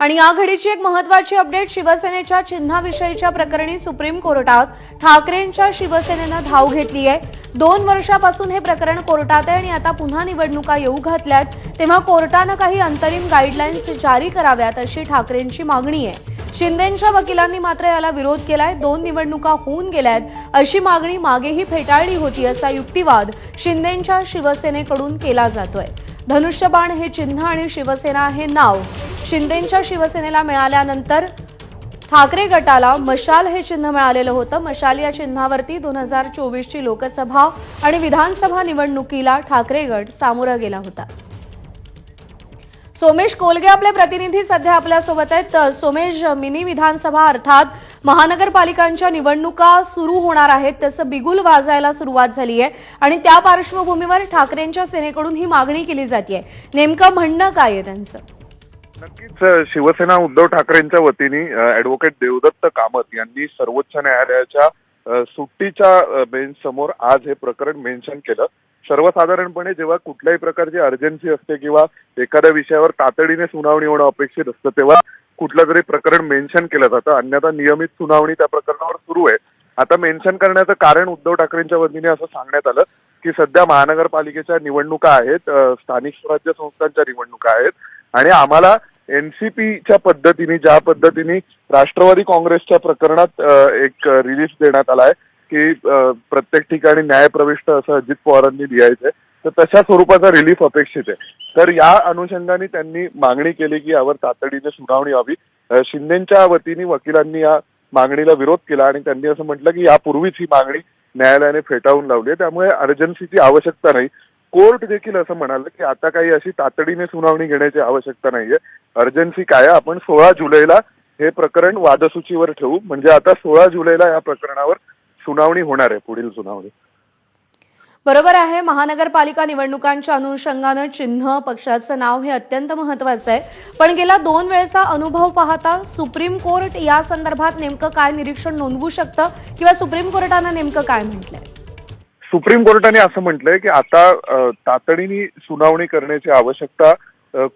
आणि या घडीची एक महत्वाची अपडेट शिवसेनेच्या चिन्हाविषयीच्या प्रकरणी सुप्रीम कोर्टात ठाकरेंच्या शिवसेनेनं धाव घेतली आहे. दोन वर्षापासून हे प्रकरण कोर्टात आहे आणि आता पुन्हा निवडणुका येऊ घातल्यात. तेव्हा कोर्टानं काही अंतरिम गाईडलाईन्स जारी कराव्यात अशी ठाकरेंची मागणी आहे. शिंदेंच्या वकिलांनी मात्र याला विरोध केलाय. दोन निवडणुका होऊन गेल्यात अशी मागणी मागेही फेटाळली होती असा युक्तिवाद शिंदेंच्या शिवसेनेकडून केला जातोय. धनुष्यबाण हे चिन्ह आणि शिवसेना हे नाव. शिंदेंच्या शिवसेनेला मिळाल्यानंतर ठाकरे गटाला मशाल हे चिन्ह मिळालेलं होतं. मशाल या चिन्हावरती दोन हजार चोवीसची लोकसभा आणि विधानसभा निवडणुकीला ठाकरे गट सामोरा गेला होता. सोमेश कोलगे आपले प्रतिनिधी सध्या आपल्यासोबत आहेत. तर सोमेश मिनी विधानसभा अर्थात महानगरपालिकांच्या निवडणुका सुरू होणार आहेत. त्याचं बिगुल वाजायला सुरुवात झाली आहे आणि त्या पार्श्वभूमीवर ठाकरेंच्या सेनेकडून ही मागणी केली जाते. नेमकं म्हणणं काय आहे त्यांचं? नक्कीच शिवसेना उद्धव ठाकरेंच्या वतीने ऍडव्होकेट देवदत्त कामत यांनी सर्वोच्च न्यायालयाच्या सुट्टीच्या बेंच समोर आज हे प्रकरण मेन्शन केलं. सर्वसाधारणपणे जेव्हा कुठल्याही प्रकारची अर्जन्सी असते किंवा एखाद्या विषयावर तातडीने सुनावणी होणं अपेक्षित असतं तेव्हा कुठलं तरी प्रकरण मेन्शन केलं जातं. अन्यथा नियमित सुनावणी त्या प्रकरणावर सुरू आहे. आता मेन्शन करण्याचं कारण उद्धव ठाकरेंच्या वतीने असं सांगण्यात आलं की सध्या महानगरपालिकेच्या निवडणुका आहेत स्थानिक स्वराज्य संस्थांच्या निवडणुका आहेत आणि आम्हाला एनसीपीच्या पद्धतीने ज्या पद्धतीने राष्ट्रवादी काँग्रेसच्या प्रकरणात एक रिलीफ देण्यात आलाय की प्रत्येक ठिकाणी न्यायप्रविष्ट असं अजित पवारांनी लिहायचंय तर तशा स्वरूपाचा रिलीफ अपेक्षित आहे. तर या अनुषंगाने त्यांनी मागणी केली की यावर तातडीने सुनावणी व्हावी. शिंदेच्या वतीने वकिलांनी या मागणीला विरोध केला आणि त्यांनी असं म्हटलं की यापूर्वीच ही मागणी न्यायालयाने फेटाळून लावली आहे. त्यामुळे अर्जन्सीची आवश्यकता नाही. कोर्ट देखील असं म्हणालं की आता काही अशी तातडीने सुनावणी घेण्याची आवश्यकता नाहीये. अर्जन्सी काय आहे? आपण सोळा जुलैला हे प्रकरण वादसूचीवर ठेवू. म्हणजे आता सोळा जुलैला या प्रकरणावर सुनावणी होणार आहे पुढील सुनावणी. बरोबर आहे महानगरपालिका निवडणुकांच्या अनुषंगानं चिन्ह पक्षाचं नाव हे अत्यंत महत्वाचं आहे. पण गेला दोन वेळचा अनुभव पाहता सुप्रीम कोर्ट या संदर्भात नेमकं काय निरीक्षण नोंदवू शकतं किंवा सुप्रीम कोर्टानं नेमकं काय म्हटलंय? सुप्रीम कोर्टाने असं म्हटलंय की आता तातडीने सुनावणी करण्याची आवश्यकता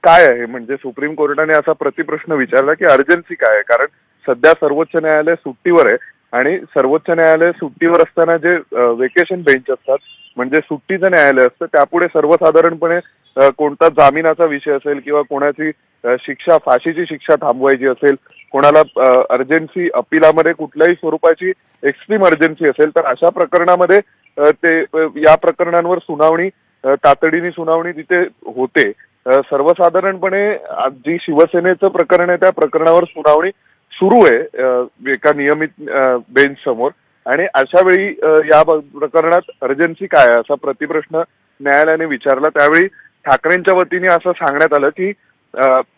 काय आहे? म्हणजे सुप्रीम कोर्टाने असा प्रतिप्रश्न विचारला की अर्जन्सी काय आहे? कारण सध्या सर्वोच्च न्यायालय सुट्टीवर आहे. आणि सर्वोच्च न्यायालय सुट्टीवर असताना जे वेकेशन बेंच असतात म्हणजे सुट्टीचं न्यायालय असतं त्यापुढे सर्वसाधारणपणे कोणता जामिनाचा विषय असेल किंवा कोणाची शिक्षा फाशीची शिक्षा थांबवायची असेल कोणाला अर्जन्सी अपिलामध्ये कुठल्याही स्वरूपाची एक्स्ट्रीम अर्जन्सी असेल तर अशा प्रकरणामध्ये ते या प्रकरणांवर सुनावणी तातडीने सुनावणी तिथे होते. सर्वसाधारणपणे जी शिवसेनेचं प्रकरण आहे त्या प्रकरणावर सुनावणी सुरू आहे एका नियमित बेंच समोर. आणि अशा वेळी या प्रकरणात अर्जन्सी काय असा प्रतिप्रश्न न्यायालयाने विचारला. त्यावेळी ठाकरेंच्या वतीने असं सांगण्यात आलं की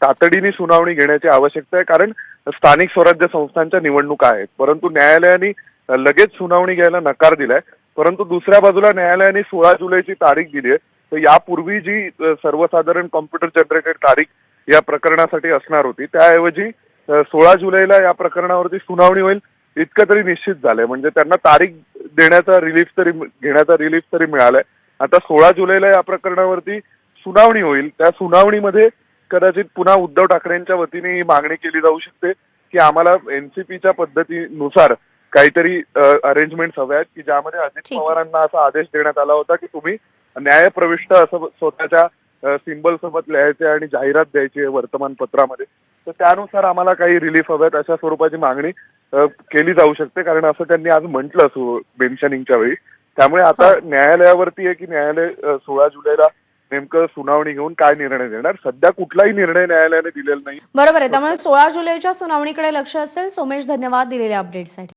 तातडीने सुनावणी घेण्याची आवश्यकता आहे. कारण स्थानिक स्वराज्य संस्थांच्या निवडणुका आहेत. परंतु न्यायालयाने लगेच सुनावणी घ्यायला नकार दिलाय. परंतु दुसऱ्या बाजूला न्यायालयाने सोळा जुलैची तारीख दिली आहे. तर यापूर्वी जी सर्वसाधारण कॉम्प्युटर जनरेटेड तारीख या प्रकरणासाठी असणार होती त्याऐवजी सोळा जुलैला या प्रकरणावरती सुनावणी होईल इतकं तरी निश्चित झालंय. म्हणजे त्यांना तारीख देण्याचा रिलीफ तरी घेण्याचा रिलीफ तरी मिळालाय. आता सोळा जुलैला या प्रकरणावरती सुनावणी होईल. त्या सुनावणीमध्ये कदाचित पुन्हा उद्धव ठाकरेंच्या वतीने ही मागणी केली जाऊ शकते की आम्हाला एनसीपीच्या पद्धतीनुसार काहीतरी अरेंजमेंट हव्या आहेत की ज्यामध्ये अजित. पवारांना असा आदेश देण्यात आला होता की तुम्ही न्यायप्रविष्ट असं स्वतःच्या सिम्बल सोबत लिहायचे आणि जाहिरात द्यायची आहे वर्तमानपत्रामध्ये. तर त्यानुसार आम्हाला काही रिलीफ हव्यात अशा स्वरूपाची मागणी केली जाऊ शकते. कारण असं त्यांनी आज म्हटलं सु मेन्शनिंगच्या वेळी. त्यामुळे आता. न्यायालयावरती आहे की न्यायालय सोळा जुलैला नेमकं सुनावणी घेऊन काय निर्णय देणार? सध्या कुठलाही निर्णय न्यायालयाने दिलेला नाही. बरोबर आहे. त्यामुळे सोळा जुलैच्या सुनावणीकडे लक्ष असेल. सोमेश धन्यवाद दिलेल्या अपडेटसाठी